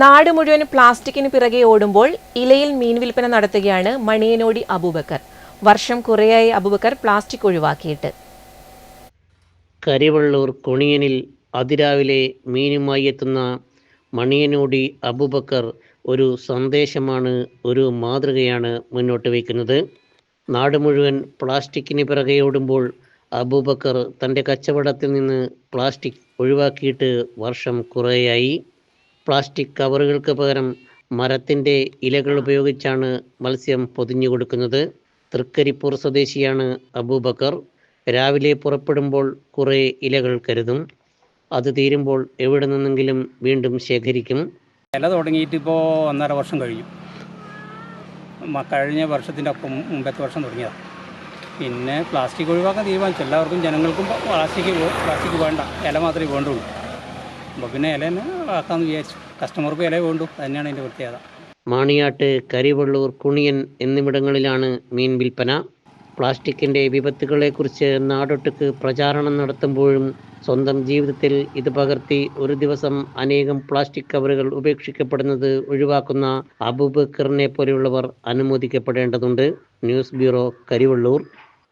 നാട് മുഴുവൻ പ്ലാസ്റ്റിക്കിന് പിറകെ ഓടുമ്പോൾ ഇലയിൽ മീൻ വിൽപ്പന നടത്തുകയാണ് മണിയനോടി അബൂബക്കർ. വർഷം കുറേയായി അബൂബക്കർ പ്ലാസ്റ്റിക് ഒഴിവാക്കിയിട്ട്. കരിവള്ളൂർ കുണിയനിൽ അതിരാവിലെ മീനുമായി എത്തുന്ന മണിയനോടി അബൂബക്കർ ഒരു സന്ദേശമാണ് ഒരു മാതൃകയാണ് മുന്നോട്ട് വയ്ക്കുന്നത്. നാട് മുഴുവൻ പ്ലാസ്റ്റിക്കിന് പിറകെ ഓടുമ്പോൾ അബൂബക്കർ തന്റെ കച്ചവടത്തിൽ നിന്ന് പ്ലാസ്റ്റിക് ഒഴിവാക്കിയിട്ട് വർഷം കുറേയായി. പ്ലാസ്റ്റിക് കവറുകൾക്ക് പകരം മരത്തിന്റെ ഇലകൾ ഉപയോഗിച്ചാണ് മത്സ്യം പൊതിഞ്ഞു കൊടുക്കുന്നത്. തൃക്കരിപ്പൂർ സ്വദേശിയാണ് അബൂബക്കർ. രാവിലെ പുറപ്പെടുമ്പോൾ കുറേ ഇലകൾ കരുതും. അത് തീരുമ്പോൾ എവിടെ നിന്നെങ്കിലും വീണ്ടും ശേഖരിക്കും. ഇല തുടങ്ങിയിട്ട് ഇപ്പോൾ ഒന്നര വർഷം കഴിഞ്ഞു. കഴിഞ്ഞ വർഷത്തിന്റെ ഒപ്പം മുമ്പത്തെ വർഷം തുടങ്ങിയതാണ്. പിന്നെ പ്ലാസ്റ്റിക് ഒഴിവാക്കാൻ തീരുമാനിച്ചു. എല്ലാവർക്കും ജനങ്ങൾക്കും പ്ലാസ്റ്റിക് പ്ലാസ്റ്റിക് വേണ്ട. ഇല മാത്രമേ വേണ്ടുള്ളൂ. അപ്പോൾ പിന്നെ ഇല തന്നെ ആക്കാമെന്ന് വിചാരിച്ചു. കസ്റ്റമർക്ക് ഇല വേണ്ടു തന്നെയാണ് അതിന്റെ പ്രത്യേകത. മാണിയാട്ട് കരിവള്ളൂർ കുണിയൻ എന്നിവിടങ്ങളിലാണ് മീൻ വിൽപ്പന. പ്ലാസ്റ്റിക്കിന്റെ വിപത്തുകളെക്കുറിച്ച് നാടൊട്ടുക്ക് പ്രചാരണം നടത്തുമ്പോഴും സ്വന്തം ജീവിതത്തിൽ ഇത് പകർത്തി ഒരു ദിവസം അനേകം പ്ലാസ്റ്റിക് കവറുകൾ ഉപേക്ഷിക്കപ്പെടുന്നത് ഒഴിവാക്കുന്ന അബൂബക്കറിനെ പോലെയുള്ളവർ അനുമോദിക്കപ്പെടേണ്ടതുണ്ട്. News bureau Karivellur.